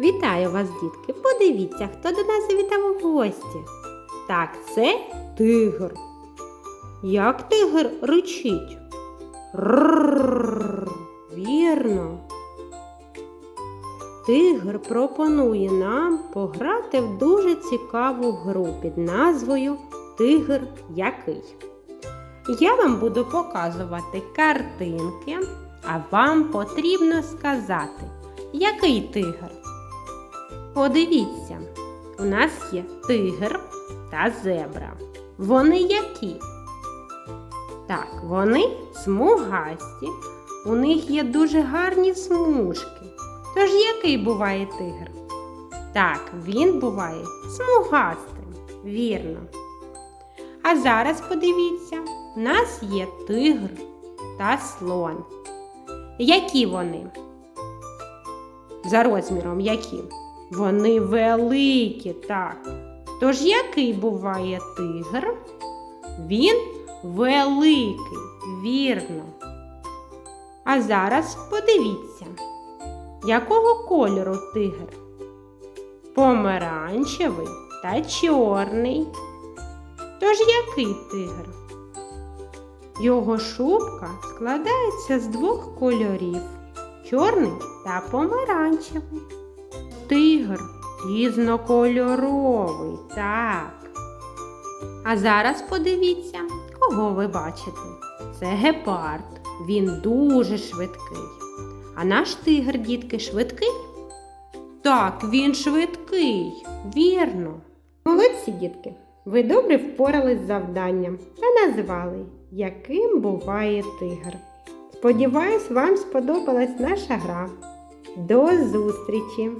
Вітаю вас, дітки! Подивіться, хто до нас завітав у гості. Так, це тигр. Як тигр ричить? Ррррррр. Вірно. Тигр пропонує нам пограти в дуже цікаву гру під назвою Тигр який. Я вам буду показувати картинки, а вам потрібно сказати, який тигр. Подивіться, у нас є тигр та зебра. Вони які? Так, вони смугасті. У них є дуже гарні смужки. Тож який буває тигр? Так, він буває смугастим. Вірно. А зараз подивіться, у нас є тигр та слон. Які вони? За розміром які? Вони великі, так. Тож який буває тигр? Він великий, вірно. А зараз подивіться, якого кольору тигр? Помаранчевий та чорний. Тож який тигр? Його шубка складається з двох кольорів чорний та помаранчевий. Тигр різнокольоровий, так. А зараз подивіться, кого ви бачите. Це гепард. Він дуже швидкий. А наш тигр, дітки, швидкий? Так, він швидкий, вірно. Молодці, дітки. Ви добре впорались з завданням та назвали, яким буває тигр. Сподіваюсь, вам сподобалась наша гра. До зустрічі!